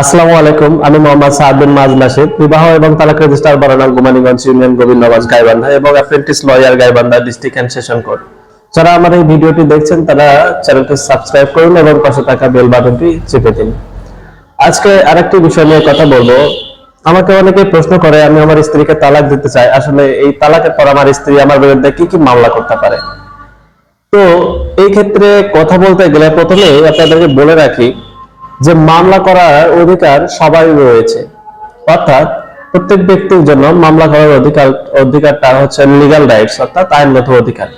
আসসালামু আলাইকুম, আমি মোহাম্মদ সাদ বিন মাজ নাশিদ বিবাহ এবং তালাক রেজিস্ট্রার বারানা গুমানীগঞ্জ ইউনিয়ন গোবিন্দগঞ্জ গাইবান্ধা এবং apprentice lawyer Gaibandha district and session court. যারা আমার এই ভিডিওটি দেখছেন, তারা চ্যানেলটি সাবস্ক্রাইব করুন এবং পাশে থাকা বেল বাটনটি চেপে দিন। আজকে আরেকটি বিষয় নিয়ে কথা বলব। আমাকে অনেকে প্রশ্ন করে, আমি আমার স্ত্রীকে তালাক দিতে চাই। আসলে এই তালাকের পর আমার স্ত্রী আমার বিরুদ্ধে কি কি মামলা করতে পারে? তো এই ক্ষেত্রে কথা বলতে গেলে প্রথমে আপনাদেরকে বলে রাখি যে মামলা করার অধিকার সবাই রয়েছে। অর্থাৎ প্রত্যেক ব্যক্তির জন্য মামলা করার অধিকার অধিকারটা হচ্ছে লিগ্যাল রাইটস অর্থাৎ আইনগত অধিকার।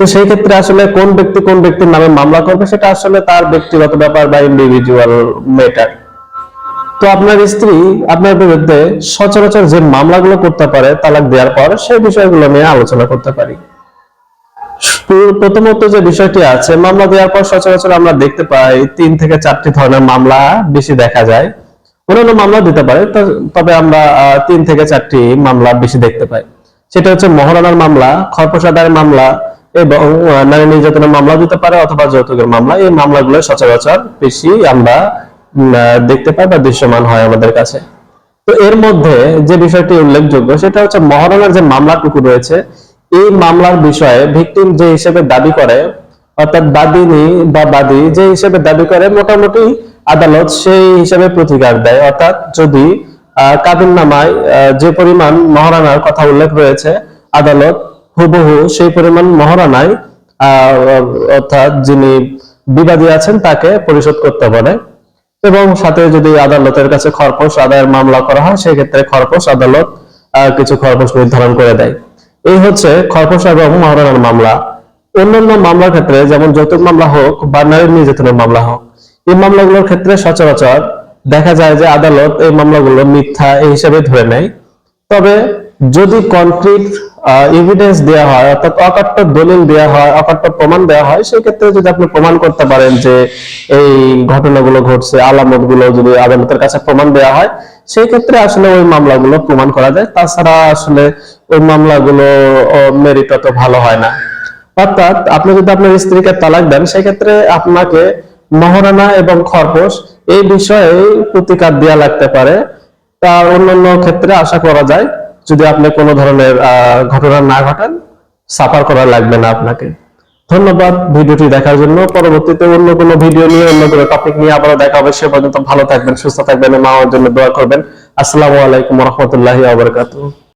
তো সেই ক্ষেত্রে আসলে কোন ব্যক্তি কোন ব্যক্তির নামে মামলা করবে সেটা আসলে তার ব্যক্তিগত ব্যাপার বা ইন্ডিভিজুয়াল ম্যাটার তো আপনার স্ত্রী আপনার বিরুদ্ধে সচরাচর যে মামলাগুলো করতে পারে তালাক দেওয়ার পর সেই বিষয়গুলো নিয়ে আলোচনা করতে পারি। প্রথমত যে বিষয়টি আছে, মামলা দেওয়ার পর সচরাচর আমরা দেখতে পাই তিন থেকে চারটি ধরনের মামলা বেশি দেখা যায়। অন্যান্য মামলা দিতে পারে তবে আমরা তিন থেকে চারটি মামলা বেশি দেখতে পাই। সেটা হচ্ছে মহারানার মামলা খরপোশাদার মামলা এবং নারী নির্যাতনের মামলা দিতে পারে অথবা যৌতুকের মামলা। এই মামলাগুলো সচরাচর বেশি আমরা দেখতে পাই বা দৃশ্যমান হয় আমাদের কাছে। তো এর মধ্যে যে বিষয়টি উল্লেখযোগ্য, সেটা হচ্ছে মহারণার যে মামলাটুকু রয়েছে এই মামলার বিষয়ে ভিকটিম যে হিসেবে দাবি করে, অর্থাৎ বাদিনী বা বাদী যে হিসেবে দাবি করে, মোটামুটি আদালত সেই হিসেবে প্রতিকার দেয়। অর্থাৎ যদি কাবিন নামায় যে পরিমাণ মহারানার কথা উল্লেখ রয়েছে, আদালত হুবহু সেই পরিমাণ মহারানায় অর্থাৎ যিনি বিবাদী আছেন তাকে পরিশোধ করতে বলে। এবং সাথে যদি আদালতের কাছে খরপোশ আদায়ের মামলা করা হয়, সেক্ষেত্রে খরপোশ আদালত কিছু খরপোশ নির্ধারণ করে দেয়। এই হচ্ছে খরপোশ এবং মহারণার মামলা। অন্যান্য মামলার ক্ষেত্রে যেমন যৌতুক মামলা হোক বা নারী নির্যাতনের মামলা হোক, এই মামলাগুলোর ক্ষেত্রে সচরাচর দেখা যায় যে আদালত এই মামলাগুলো মিথ্যা এই হিসেবে ধরে নেয়। তবে যদি কনক্রিট এভিডেন্স দেওয়া হয়, অর্থাৎ অকাট্য দলিল দেওয়া হয়, অকাট্য প্রমাণ দেওয়া হয় সেই ক্ষেত্রে যদি আপনি প্রমাণ করতে পারেন যে এই ঘটনাগুলো ঘটছে আলামতগুলো যদি আদালতের কাছে প্রমাণ দেওয়া হয় সেই ক্ষেত্রে আসলে ওই মামলাগুলো প্রমাণ করা যায়। তাছাড়া আসলে ওই মামলাগুলো মেরিট অত ভালো হয় না। অর্থাৎ আপনি যদি আপনার স্ত্রীকে তালাক দেন, সেক্ষেত্রে আপনাকে মহারানা এবং খরপোশ এই বিষয়ে প্রতিকার দেওয়া লাগতে পারে। তা অন্যান্য ক্ষেত্রে আশা করা যায়। যদি আপনি কোনো ধরনের ঘটনা না ঘটান, সাফার করা লাগবে না আপনাকে। ধন্যবাদ ভিডিওটি দেখার জন্য। পরবর্তীতে অন্য কোনো ভিডিও নিয়ে, অন্য কোনো টপিক নিয়ে আবার দেখা হবে। সে পর্যন্ত ভালো থাকবেন, সুস্থ থাকবেন মা আমার জন্য দোয়া করবেন। আসসালামু আলাইকুম রহমতুল্লাহ আবরকাতুহ